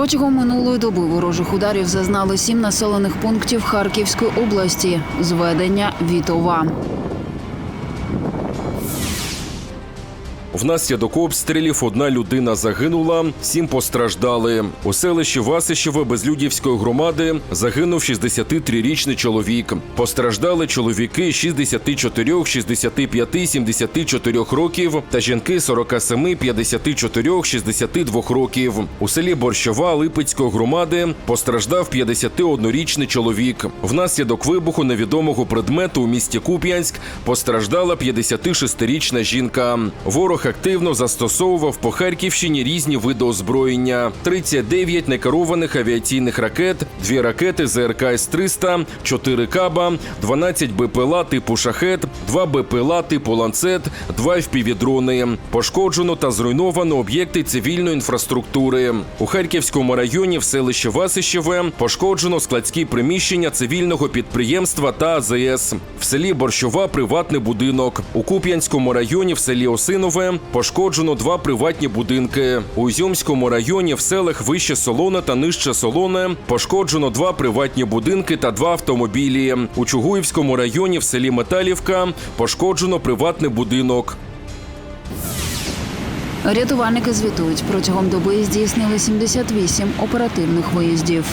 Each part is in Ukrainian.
Протягом минулої доби ворожих ударів зазнали сім населених пунктів Харківської області. Зведення Вітова. Внаслідок обстрілів одна людина загинула, сім постраждали. У селищі Васищеве Безлюдівської громади загинув 63-річний чоловік. Постраждали чоловіки 64, 65, 74 років та жінки 47, 54, 62 років. У селі Борщова Липецької громади постраждав 51-річний чоловік. Внаслідок вибуху невідомого предмету у місті Куп'янськ постраждала 56-річна жінка. Ворог активно застосовував по Харківщині різні види озброєння: 39 некерованих авіаційних ракет, дві ракети ЗРК С-300, 4 каба, 12 БПЛА типу шахет, 2 БПЛА типу ланцет, 2 впівдрони. Пошкоджено та зруйновано об'єкти цивільної інфраструктури. У Харківському районі в селищі Васищеве пошкоджено складські приміщення цивільного підприємства та АЗС. В селі Борщова приватний будинок. У Куп'янському районі в селі Осинове пошкоджено два приватні будинки. У Ізюмському районі в селах Вище Солоне та Нижче Солоне пошкоджено два приватні будинки та два автомобілі. У Чугуївському районі в селі Металівка пошкоджено приватний будинок. Рятувальники звітують, протягом доби здійснили 78 оперативних виїздів.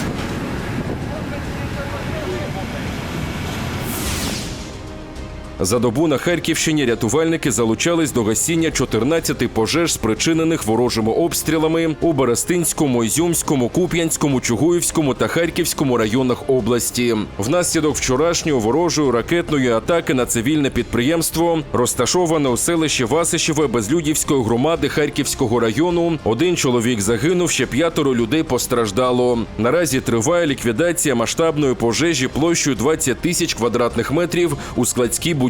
За добу на Харківщині рятувальники залучались до гасіння 14 пожеж, спричинених ворожими обстрілами у Берестинському, Ізюмському, Куп'янському, Чугуївському та Харківському районах області. Внаслідок вчорашньої ворожої ракетної атаки на цивільне підприємство, розташоване у селищі Васищеве Безлюдівської громади Харківського району, один чоловік загинув, ще п'ятеро людей постраждало. Наразі триває ліквідація масштабної пожежі площею 20 тисяч квадратних метрів у складській будівлі.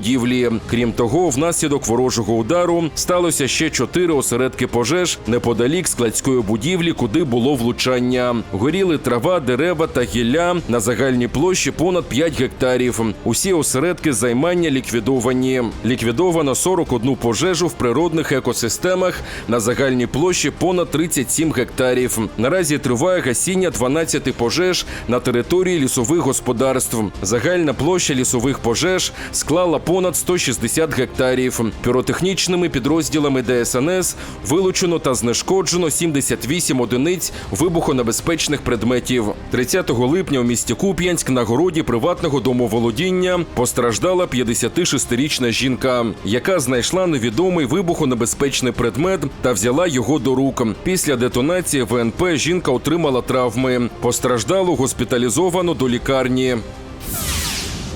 Крім того, внаслідок ворожого удару сталося ще чотири осередки пожеж неподалік складської будівлі, куди було влучання. Горіли трава, дерева та гілля на загальній площі понад 5 гектарів. Усі осередки займання ліквідовані. Ліквідовано 41 пожежу в природних екосистемах на загальній площі понад 37 гектарів. Наразі триває гасіння 12 пожеж на території лісових господарств. Загальна площа лісових пожеж склала понад 160 гектарів. Піротехнічними підрозділами ДСНС вилучено та знешкоджено 78 одиниць вибухонебезпечних предметів. 30 липня у місті Куп'янськ на городі приватного домоволодіння постраждала 56-річна жінка, яка знайшла невідомий вибухонебезпечний предмет та взяла його до рук. Після детонації ВНП жінка отримала травми. Постраждалу госпіталізовано до лікарні.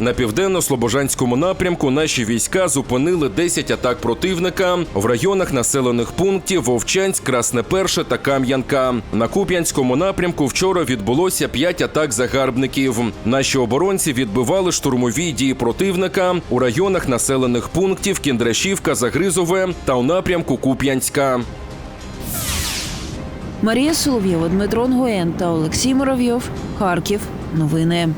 На південно-слобожанському напрямку наші війська зупинили 10 атак противника в районах населених пунктів Вовчанськ, Красне Перше та Кам'янка. На Куп'янському напрямку вчора відбулося 5 атак загарбників. Наші оборонці відбивали штурмові дії противника у районах населених пунктів Кіндрашівка, Загризове та у напрямку Куп'янська. Марія Солов'єва, Дмитро Нгоєн та Олексій Муравйов. Харків. Новини.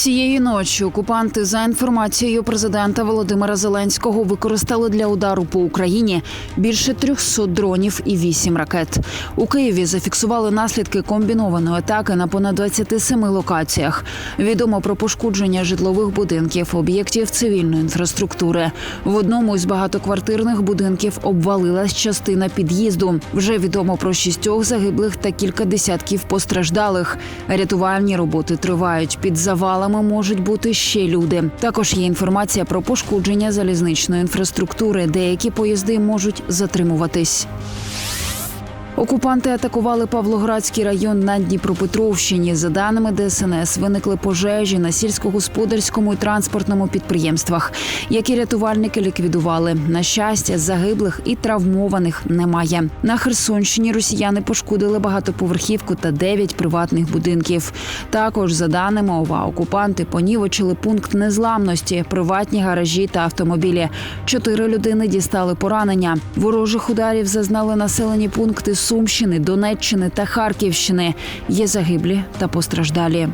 Цієї ночі окупанти, за інформацією президента Володимира Зеленського, використали для удару по Україні більше 300 дронів і 8 ракет. У Києві зафіксували наслідки комбінованої атаки на понад 27 локаціях. Відомо про пошкодження житлових будинків, об'єктів цивільної інфраструктури. В одному із багатоквартирних будинків обвалилась частина під'їзду. Вже відомо про шістьох загиблих та кілька десятків постраждалих. Рятувальні роботи тривають. Під завалами можуть бути ще люди. Також є інформація про пошкодження залізничної інфраструктури. Деякі поїзди можуть затримуватись. Окупанти атакували Павлоградський район на Дніпропетровщині. За даними ДСНС, виникли пожежі на сільськогосподарському і транспортному підприємствах, які рятувальники ліквідували. На щастя, загиблих і травмованих немає. На Херсонщині росіяни пошкодили багатоповерхівку та дев'ять приватних будинків. Також, за даними ОВА, окупанти понівечили пункт незламності, приватні гаражі та автомобілі. Чотири людини дістали поранення. Ворожих ударів зазнали населені пункти Сумщини, Донеччини та Харківщини. Є загиблі та постраждалі.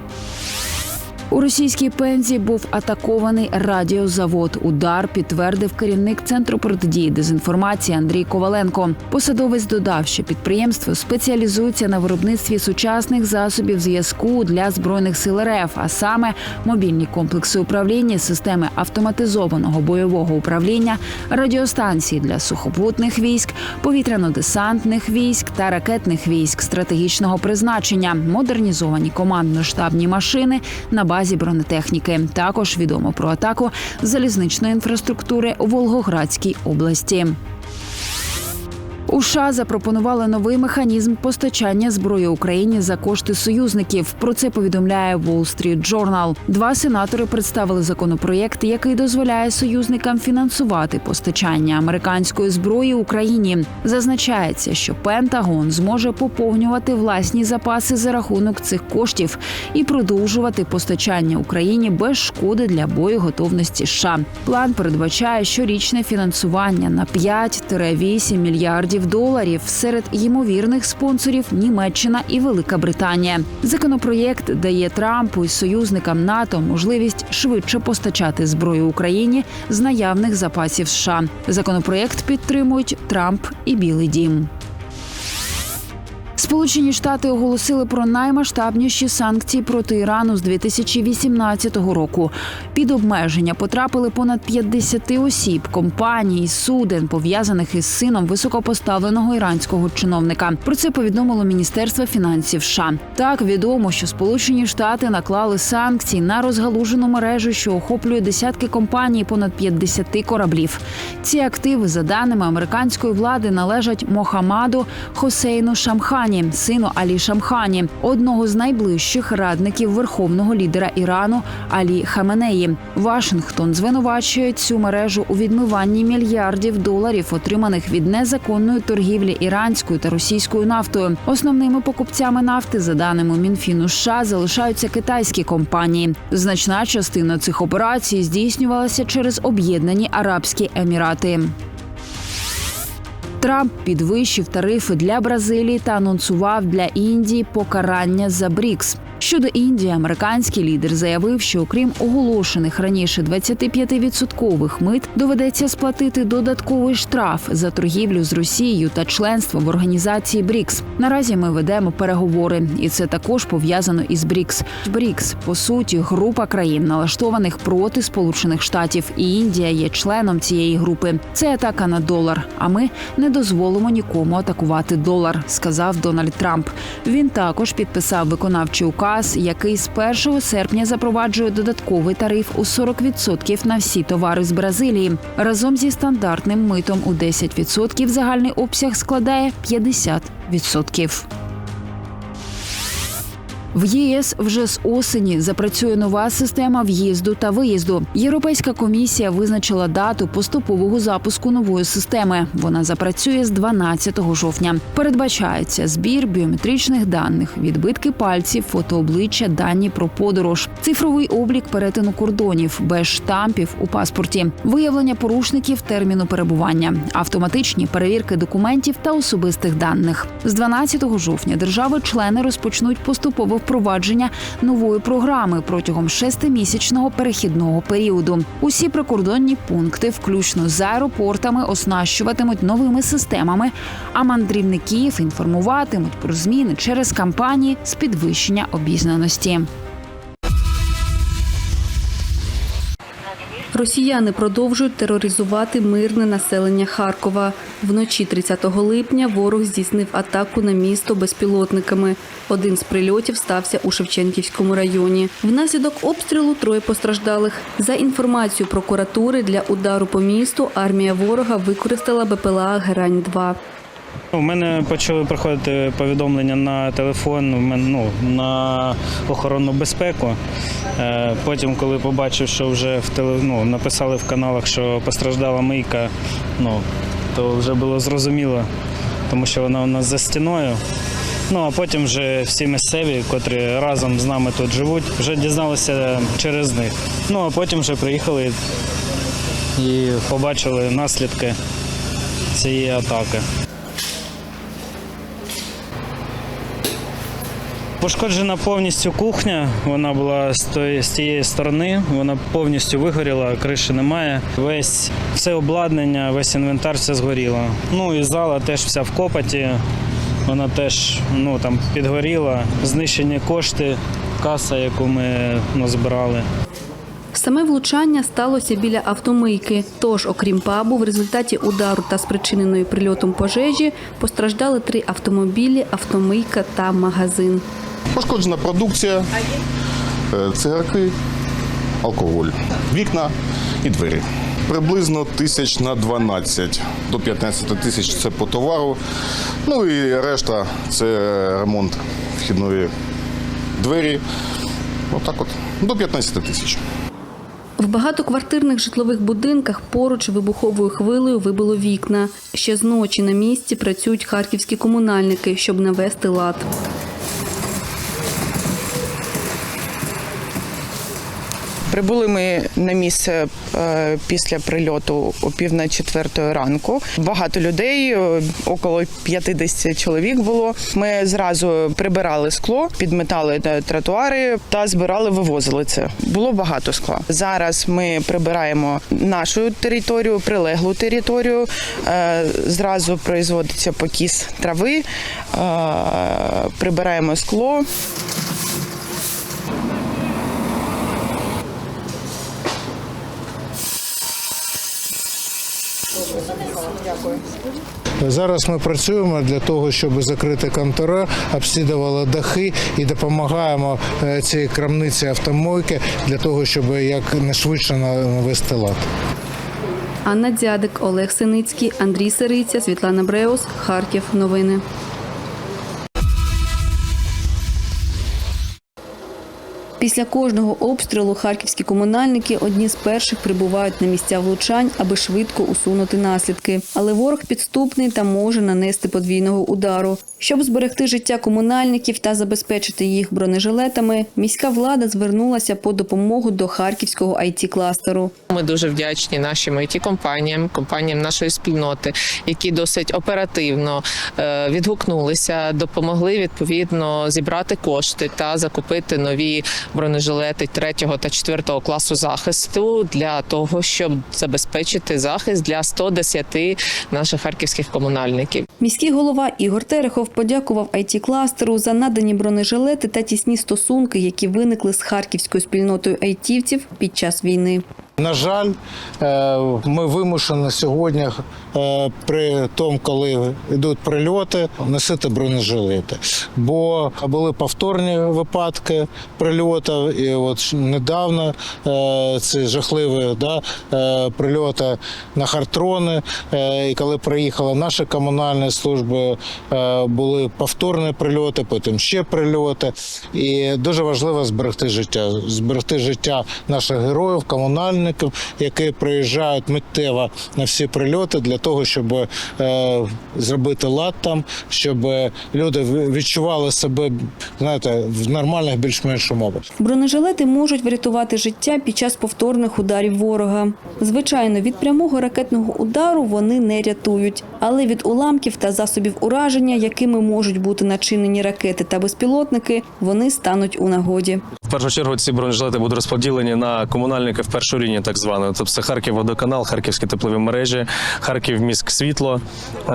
У російській пензі був атакований радіозавод. Удар підтвердив керівник центру протидії дезінформації Андрій Коваленко. Посадовець додав, що підприємство спеціалізується на виробництві сучасних засобів зв'язку для збройних сил РФ, а саме мобільні комплекси управління, системи автоматизованого бойового управління, радіостанції для сухопутних військ, повітряно-десантних військ та ракетних військ стратегічного призначення, модернізовані командно-штабні машини на базі бронетехніки. Також відомо про атаку залізничної інфраструктури у Волгоградській області. У США запропонували новий механізм постачання зброї Україні за кошти союзників. Про це повідомляє Wall Street Journal. Два сенатори представили законопроєкт, який дозволяє союзникам фінансувати постачання американської зброї Україні. Зазначається, що Пентагон зможе поповнювати власні запаси за рахунок цих коштів і продовжувати постачання Україні без шкоди для боєготовності США. План передбачає щорічне фінансування на 5-8 мільярдів доларів серед ймовірних спонсорів Німеччина і Велика Британія. Законопроєкт дає Трампу і союзникам НАТО можливість швидше постачати зброю Україні з наявних запасів США. Законопроєкт підтримують Трамп і Білий Дім. Сполучені Штати оголосили про наймасштабніші санкції проти Ірану з 2018 року. Під обмеження потрапили понад 50 осіб, компаній, суден, пов'язаних із сином високопоставленого іранського чиновника. Про це повідомило Міністерство фінансів США. Так відомо, що Сполучені Штати наклали санкції на розгалужену мережу, що охоплює десятки компаній, понад 50 кораблів. Ці активи, за даними американської влади, належать Мохамаду Хосейну Шамхані, сину Алі Шамхані, одного з найближчих радників верховного лідера Ірану Алі Хаменеї. Вашингтон звинувачує цю мережу у відмиванні мільярдів доларів, отриманих від незаконної торгівлі іранською та російською нафтою. Основними покупцями нафти, за даними Мінфіну США, залишаються китайські компанії. Значна частина цих операцій здійснювалася через об'єднані Арабські Емірати. Трамп підвищив тарифи для Бразилії та анонсував для Індії покарання за БРІКС. Щодо Індії, американський лідер заявив, що окрім оголошених раніше 25% мит, доведеться сплатити додатковий штраф за торгівлю з Росією та членство в організації БРІКС. Наразі ми ведемо переговори, і це також пов'язано із БРІКС. БРІКС по суті група країн, налаштованих проти Сполучених Штатів, і Індія є членом цієї групи. Це атака на долар. А ми не дозволимо нікому атакувати долар, сказав Дональд Трамп. Він також підписав виконавчий указ, який з 1 серпня запроваджує додатковий тариф у 40% на всі товари з Бразилії. Разом зі стандартним митом у 10% загальний обсяг складає 50%. В ЄС вже з осені запрацює нова система в'їзду та виїзду. Європейська комісія визначила дату поступового запуску нової системи. Вона запрацює з 12 жовтня. Передбачається збір біометричних даних, відбитки пальців, фотообличчя, дані про подорож, цифровий облік перетину кордонів без штампів у паспорті, виявлення порушників терміну перебування, автоматичні перевірки документів та особистих даних. З 12 жовтня держави-члени розпочнуть поступове впровадження нової програми протягом шестимісячного перехідного періоду. Усі прикордонні пункти, включно з аеропортами, оснащуватимуть новими системами, а мандрівників інформуватимуть про зміни через кампанії з підвищення обізнаності. Росіяни продовжують тероризувати мирне населення Харкова. Вночі 30 липня ворог здійснив атаку на місто безпілотниками. Один з прильотів стався у Шевченківському районі. Внаслідок обстрілу троє постраждалих. За інформацією прокуратури, для удару по місту армія ворога використала БПЛА Герань-2. У мене почали приходити повідомлення на телефон ну, на охоронну безпеку. Е, Потім, коли побачив, що вже в теле, ну, написали в каналах, що постраждала мийка, ну, то вже було зрозуміло, тому що вона у нас за стіною. Ну а потім вже всі місцеві, котрі разом з нами тут живуть, вже дізналися через них. Ну а потім вже приїхали і побачили наслідки цієї атаки. Пошкоджена повністю кухня. Вона була з тої- з тієї сторони. Вона повністю вигоріла, криші немає. Весь все обладнання, весь інвентар, все згоріло. Ну і зала теж вся в копоті. Вона теж ну там підгоріла. Знищені кошти, каса, яку ми ну, збирали. Саме влучання сталося біля автомийки. Тож, окрім пабу, в результаті удару та спричиненої прильотом пожежі постраждали три автомобілі, автомийка та магазин. Пошкоджена продукція, е, цигарки, алкоголь, вікна і двері. Приблизно тисяч на 12 до 15 тисяч це по товару. Ну і решта це ремонт вхідної двері. Отак от. До 15 тисяч. В багатоквартирних житлових будинках поруч вибуховою хвилею вибило вікна. Ще з ночі на місці працюють харківські комунальники, щоб навести лад. Прибули ми на місце е, після прильоту о пів на четвертої ранку. Багато людей, е, около 50 чоловік було. Ми зразу прибирали скло, підметали тротуари та збирали, вивозили це. Було багато скла. Зараз ми прибираємо нашу територію, прилеглу територію. Е, Зразу производиться покіс трави, прибираємо скло. Зараз ми працюємо для того, щоб закрити контора, обслідували дахи і допомагаємо е, цій крамниці автомойки для того, щоб якнайшвидше навести лад. Анна Дзядик, Олег Синицький, Андрій Сириця, Світлана Бреус, Харків. Новини. Після кожного обстрілу харківські комунальники одні з перших прибувають на місця влучань, аби швидко усунути наслідки. Але ворог підступний та може нанести подвійного удару. Щоб зберегти життя комунальників та забезпечити їх бронежилетами, міська влада звернулася по допомогу до харківського it кластеру Ми дуже вдячні нашим it компаніям, компаніям нашої спільноти, які досить оперативно е, відгукнулися, допомогли відповідно зібрати кошти та закупити нові бронежилети 3 та 4 класу захисту для того, щоб забезпечити захист для 110 наших харківських комунальників. Міський голова Ігор Терехов подякував it кластеру за надані бронежилети та тісні стосунки, які виникли з харківською спільнотою айтівців під час війни. На жаль, е, ми вимушені сьогодні, е, при тому, коли йдуть прильоти, носити бронежилети. Бо були повторні випадки прильотів, і от недавно е, ці жахливі да, прильоти на хартрони. І коли приїхали наші комунальні служби, були повторні прильоти, потім ще прильоти. І дуже важливо зберегти життя, зберегти життя наших героїв, комунальників, які приїжджають миттєво на всі прильоти для того, щоб е, зробити лад там, щоб люди відчували себе знаєте, в нормальних більш-менш умовах. Бронежилети можуть врятувати життя під час повторних ударів ворога. Звичайно, від прямого ракетного удару вони не рятують, але від уламків та засобів ураження, якими можуть бути начинені ракети та безпілотники, вони стануть у нагоді. В першу чергу ці бронежилети будуть розподілені на комунальників першої лінії, так званої. Тобто це Харків водоканал, Харківські теплові мережі, Харків міськ світло, е,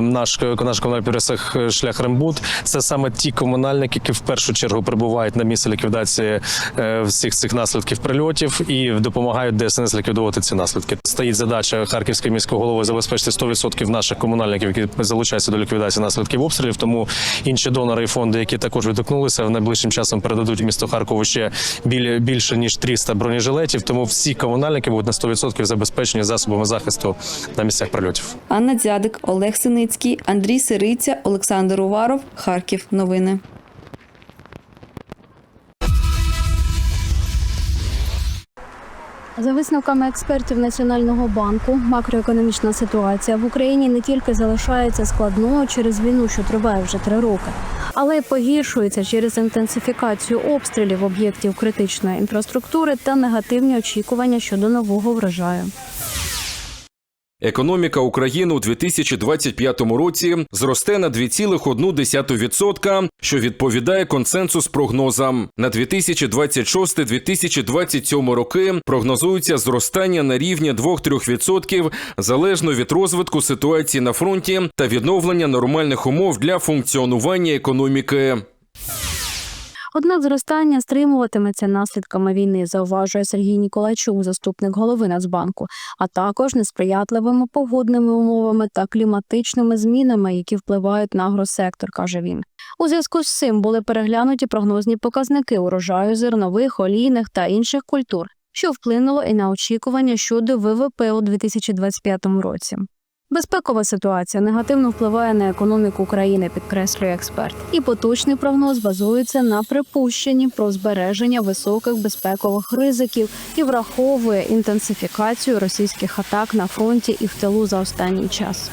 наш, наш комунальний підрозділ шлях Рембут. Це саме ті комунальники, які в першу чергу прибувають на місце ліквідації е, всіх цих наслідків прильотів і допомагають ДСНС ліквідувати ці наслідки. Стоїть задача Харківського міського голови забезпечити 100% наших комунальників, які залучаються до ліквідації наслідків обстрілів. Тому інші донори і фонди, які також відгукнулися, найближчим часом передадуть місто Харкову ще біль- більше ніж 300 бронежилетів. Тому всі комунальники будуть на 100% забезпечені засобами захисту на місцях прильотів. Анна Дзядик, Олег Синицький, Андрій Сириця, Олександр Уваров, Харків. Новини. За висновками експертів Національного банку, макроекономічна ситуація в Україні не тільки залишається складною через війну, що триває вже три роки, але й погіршується через інтенсифікацію обстрілів об'єктів критичної інфраструктури та негативні очікування щодо нового врожаю. Економіка України у 2025 році зросте на 2,1%, що відповідає консенсус прогнозам. На 2026-2027 роки прогнозується зростання на рівні 2-3% залежно від розвитку ситуації на фронті та відновлення нормальних умов для функціонування економіки. Однак зростання стримуватиметься наслідками війни, зауважує Сергій Ніколайчук, заступник голови Нацбанку, а також несприятливими погодними умовами та кліматичними змінами, які впливають на агросектор, каже він. У зв'язку з цим були переглянуті прогнозні показники урожаю зернових, олійних та інших культур, що вплинуло і на очікування щодо ВВП у 2025 році. Безпекова ситуація негативно впливає на економіку України, підкреслює експерт. І поточний прогноз базується на припущенні про збереження високих безпекових ризиків і враховує інтенсифікацію російських атак на фронті і в тилу за останній час.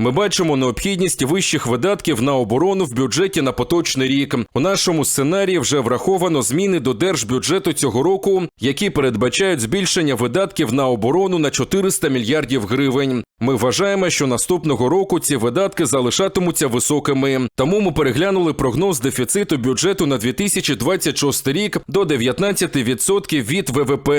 Ми бачимо необхідність вищих видатків на оборону в бюджеті на поточний рік. У нашому сценарії вже враховано зміни до держбюджету цього року, які передбачають збільшення видатків на оборону на 400 мільярдів гривень. Ми вважаємо, що наступного року ці видатки залишатимуться високими. Тому ми переглянули прогноз дефіциту бюджету на 2026 рік до 19% від ВВП.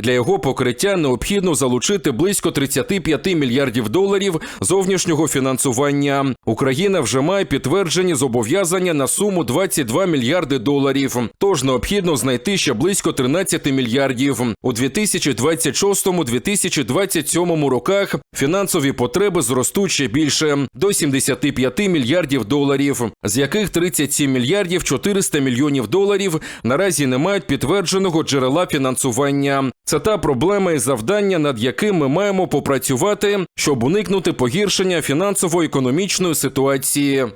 Для його покриття необхідно залучити близько 35 мільярдів доларів зовнішнього фінансування. Україна вже має підтверджені зобов'язання на суму 22 мільярди доларів. Тож необхідно знайти ще близько 13 мільярдів. У 2026-2027 роках фінансові потреби зростуть ще більше до 75 мільярдів доларів, з яких 37 мільярдів 400 мільйонів доларів наразі не мають підтвердженого джерела фінансування. Це та проблема і завдання, над яким ми маємо попрацювати, щоб уникнути погіршення фінансово-економічної ситуації.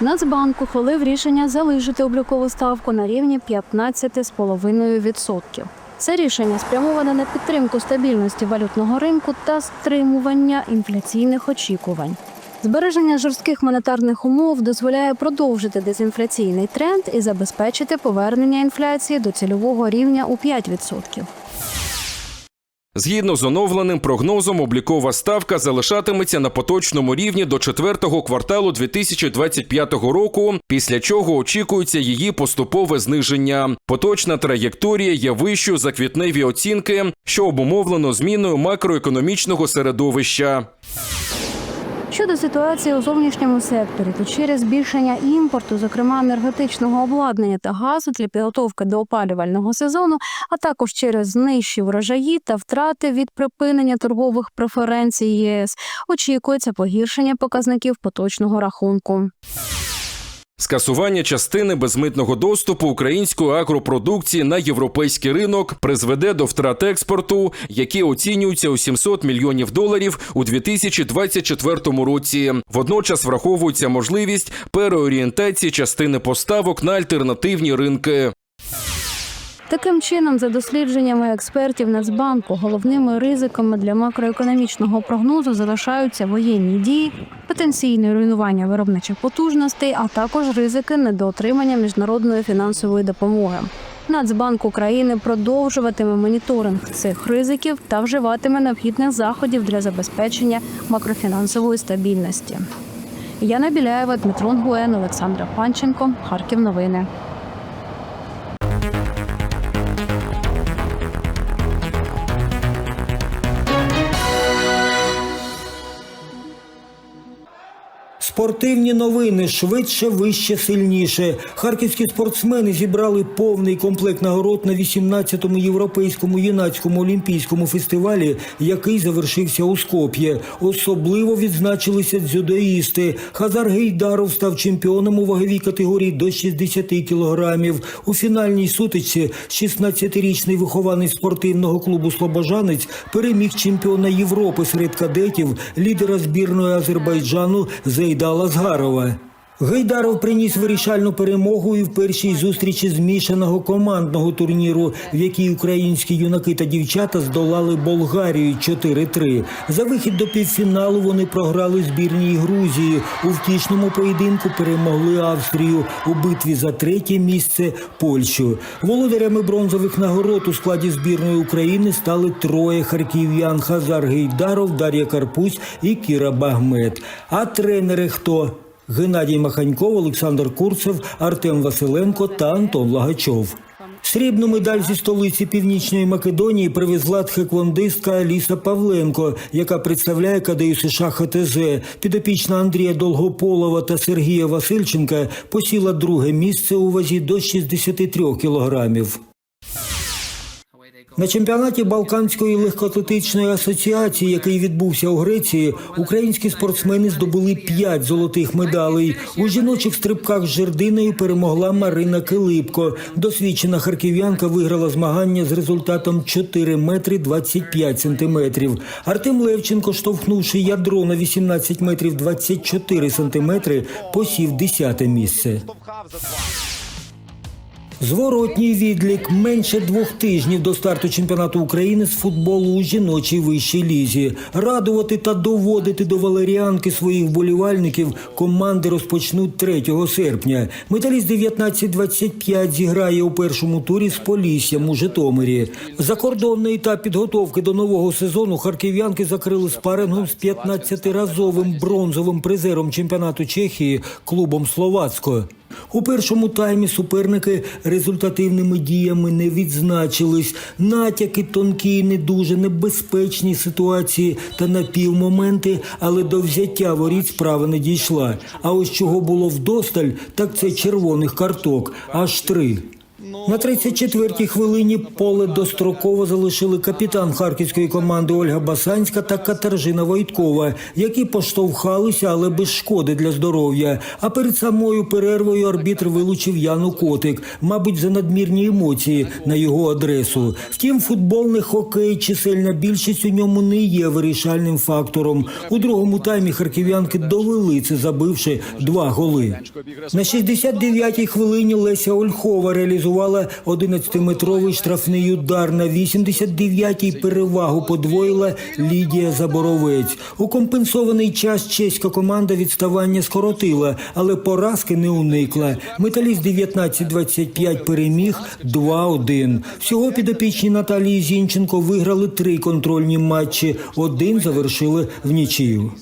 Нацбанк ухвалив рішення залишити облікову ставку на рівні 15,5%. Це рішення спрямоване на підтримку стабільності валютного ринку та стримування інфляційних очікувань. Збереження жорстких монетарних умов дозволяє продовжити дезінфляційний тренд і забезпечити повернення інфляції до цільового рівня у 5%. Згідно з оновленим прогнозом, облікова ставка залишатиметься на поточному рівні до четвертого кварталу 2025 року, після чого очікується її поступове зниження. Поточна траєкторія є вищою за квітневі оцінки, що обумовлено зміною макроекономічного середовища. Щодо ситуації у зовнішньому секторі, то через збільшення імпорту, зокрема енергетичного обладнання та газу для підготовки до опалювального сезону, а також через нижчі врожаї та втрати від припинення торгових преференцій ЄС, очікується погіршення показників поточного рахунку. Скасування частини безмитного доступу української агропродукції на європейський ринок призведе до втрат експорту, які оцінюються у 700 мільйонів доларів у 2024 році. Водночас враховується можливість переорієнтації частини поставок на альтернативні ринки. Таким чином, за дослідженнями експертів Нацбанку, головними ризиками для макроекономічного прогнозу залишаються воєнні дії, потенційне руйнування виробничих потужностей, а також ризики недоотримання міжнародної фінансової допомоги. Нацбанк України продовжуватиме моніторинг цих ризиків та вживатиме необхідних заходів для забезпечення макрофінансової стабільності. Яна Біляєва, Дмитро Нгуен, Олександра Панченко, Харків. Новини. Спортивні новини швидше, вище, сильніше. Харківські спортсмени зібрали повний комплект нагород на 18-му європейському юнацькому олімпійському фестивалі, який завершився у Скоп'є. Особливо відзначилися дзюдоїсти. Хазар Гейдаров став чемпіоном у ваговій категорії до 60 кілограмів. У фінальній сутичці 16-річний вихованець спортивного клубу Слобожанець переміг чемпіона Європи серед кадетів, лідера збірної Азербайджану Зейда Лазгарова. Гайдаров приніс вирішальну перемогу і в першій зустрічі змішаного командного турніру, в якій українські юнаки та дівчата здолали Болгарію 4-3. За вихід до півфіналу вони програли збірній Грузії. У втішному поєдинку перемогли Австрію у битві за третє місце Польщу. Володарями бронзових нагород у складі збірної України стали троє харків'ян Хазар Гейдаров, Дар'я Карпусь і Кіра Багмет. А тренери хто? Геннадій Маханьков, Олександр Курцев, Артем Василенко та Антон Лагачов. Срібну медаль зі столиці Північної Македонії привезла тхеквондистка Аліса Павленко, яка представляє КДЮ США ХТЗ. Підопічна Андрія Долгополова та Сергія Васильченка посіла друге місце у вазі до 63 кілограмів. На чемпіонаті Балканської легкоатлетичної асоціації, який відбувся у Греції, українські спортсмени здобули п'ять золотих медалей. У жіночих стрибках з жердиною перемогла Марина Килипко. Досвідчена харків'янка виграла змагання з результатом 4 метри 25 сантиметрів. Артем Левченко, штовхнувши ядро на 18 метрів 24 сантиметри, посів 10 місце. Зворотній відлік менше двох тижнів до старту чемпіонату України з футболу у жіночій вищій лізі. Радувати та доводити до валеріанки своїх вболівальників команди розпочнуть 3 серпня. Металіст 19-25 зіграє у першому турі з Поліссям у Житомирі. Закордонний етап підготовки до нового сезону харків'янки закрили спарингом з 15-разовим бронзовим призером чемпіонату Чехії клубом Словацько. У першому таймі суперники результативними діями не відзначились. Натяки тонкі, не дуже небезпечні ситуації та напівмоменти, але до взяття воріт справа не дійшла. А ось чого було вдосталь, так це червоних карток, аж три. На 34-й хвилині поле достроково залишили капітан харківської команди Ольга Басанська та Катержина Войткова, які поштовхалися, але без шкоди для здоров'я. А перед самою перервою арбітр вилучив Яну Котик, мабуть, за надмірні емоції на його адресу. Втім, футбольний хокей, чисельна більшість у ньому не є вирішальним фактором. У другому таймі харків'янки довели це, забивши два голи. На 69-й хвилині Леся Ольхова реалізувала 11-метровий штрафний удар. На 89-й перевагу подвоїла Лідія Заборовець. У компенсований час чеська команда відставання скоротила, але поразки не уникла. Металіст 19-25 переміг 2-1. Всього підопічні Наталії Зінченко виграли три контрольні матчі. Один завершили в нічию.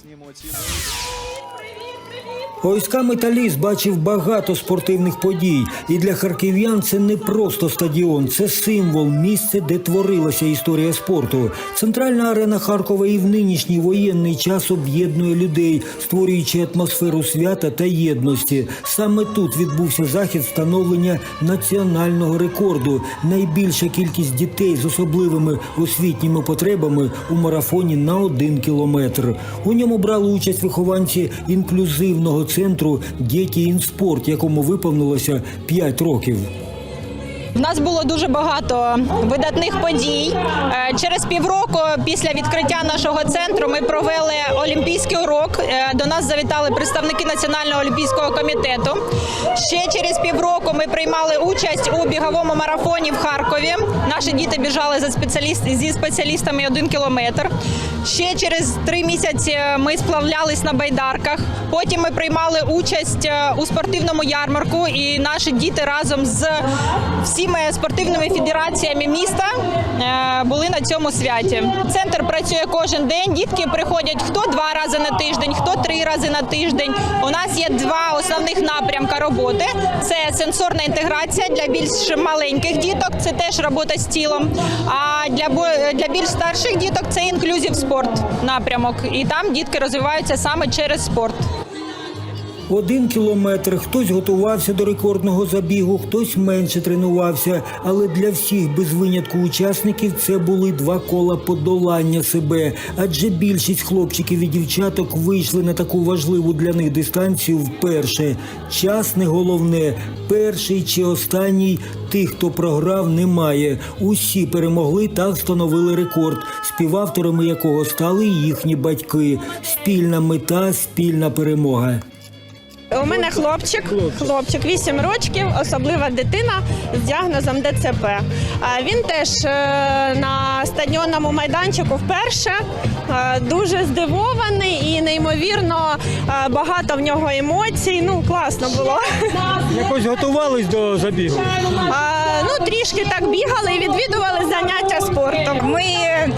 ОСК «Металіст» бачив багато спортивних подій. І для харків'ян це не просто стадіон, це символ, місце, де творилася історія спорту. Центральна арена Харкова і в нинішній воєнний час об'єднує людей, створюючи атмосферу свята та єдності. Саме тут відбувся захід встановлення національного рекорду. Найбільша кількість дітей з особливими освітніми потребами у марафоні на один кілометр. У ньому брали участь вихованці інклюзивного центру «Діті інспорт», якому виповнилося 5 років. У нас було дуже багато видатних подій. Е, Через півроку після відкриття нашого центру ми провели олімпійський урок. Е, До нас завітали представники Національного олімпійського комітету. Ще через півроку ми приймали участь у біговому марафоні в Харкові. Наші діти біжали за спеціаліст зі спеціалістами один кілометр. Ще через три місяці ми сплавлялись на байдарках. Потім ми приймали участь е, у спортивному ярмарку, і наші діти разом з всіми спортивними федераціями міста е, були на цьому святі. Центр працює кожен день. Дітки приходять хто два рази на тиждень, хто три рази на тиждень. У нас є два основних напрямка роботи: це сенсорна інтеграція для більш маленьких діток, це теж робота з тілом. А для для більш старших діток це інклюзів спорт напрямок. І там дітки розвиваються саме через спорт. Один кілометр хтось готувався до рекордного забігу, хтось менше тренувався. Але для всіх без винятку учасників це були два кола подолання себе. Адже більшість хлопчиків і дівчаток вийшли на таку важливу для них дистанцію вперше. Час не головне. Перший чи останній тих, хто програв, немає. Усі перемогли та встановили рекорд, співавторами якого стали їхні батьки. Спільна мета, спільна перемога. У мене хлопчик, хлопчик 8 років, особлива дитина з діагнозом ДЦП. Він теж е, на стадіонному майданчику вперше Е, дуже здивований і неймовірно е, багато в нього емоцій. Ну класно було. Якось готувались до забігу. Ну трішки так бігали і відвідували заняття спортом. Ми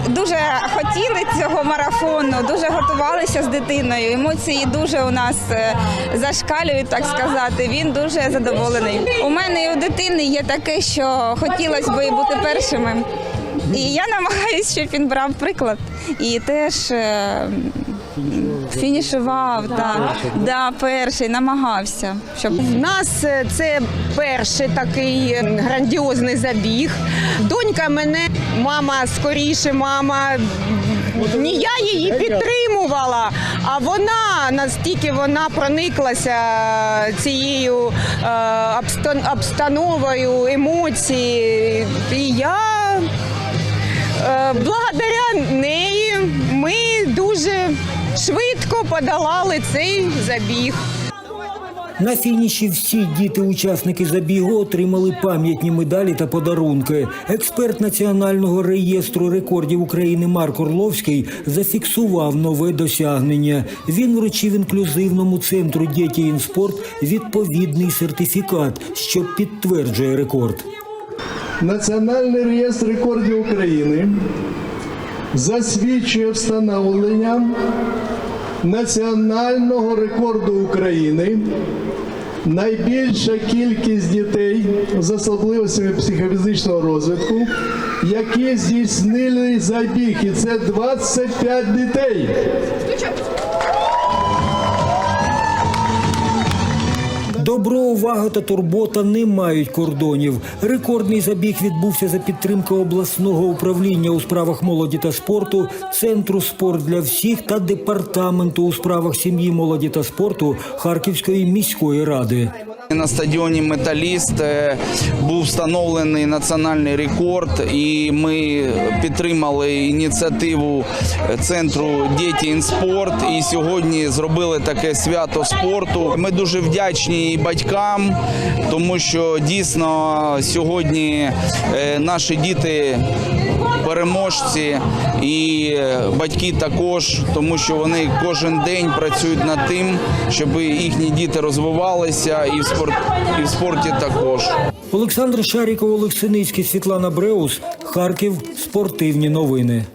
дуже хотіли цього марафону, дуже готувалися з дитиною. Емоції дуже у нас е, зашкалюють, так сказати. Він дуже задоволений. У мене і у дитини є таке, що хотілося б бути першими. І я намагаюся, щоб він брав приклад і теж е, фінішував. Да, да, перший намагався. Щоб В нас е, це перший такий е, грандіозний забіг. Донька мене, мама скоріше, мама. Ні, я її підтримувала, а вона настільки вона прониклася цією е, обстановою, емоції. І я е, благодаря неї ми дуже швидко подолали цей забіг. На фініші всі діти-учасники забігу отримали пам'ятні медалі та подарунки. Експерт Національного реєстру рекордів України Марк Орловський зафіксував нове досягнення. Він вручив інклюзивному центру «Діті інспорт» відповідний сертифікат, що підтверджує рекорд. Національний реєстр рекордів України засвідчує встановлення національного рекорду України. Найбільша кількість дітей з особливостями психофізичного розвитку, які здійснили забіг, і це 25 дітей. Добро, увага та турбота не мають кордонів. Рекордний забіг відбувся за підтримки обласного управління у справах молоді та спорту, центру спорт для всіх та департаменту у справах сім'ї, молоді та спорту Харківської міської ради. На стадіоні Металіст е, був встановлений національний рекорд, і ми підтримали ініціативу центру Діті інспорт. І сьогодні зробили таке свято спорту. Ми дуже вдячні і батькам, тому що дійсно сьогодні е, наші діти. Переможці і е, батьки також, тому що вони кожен день працюють над тим, щоб їхні діти розвивалися, і в спорт і в спорті також. Олександр Шаріков, Олексиницький, Світлана Бреус, Харків. Спортивні новини.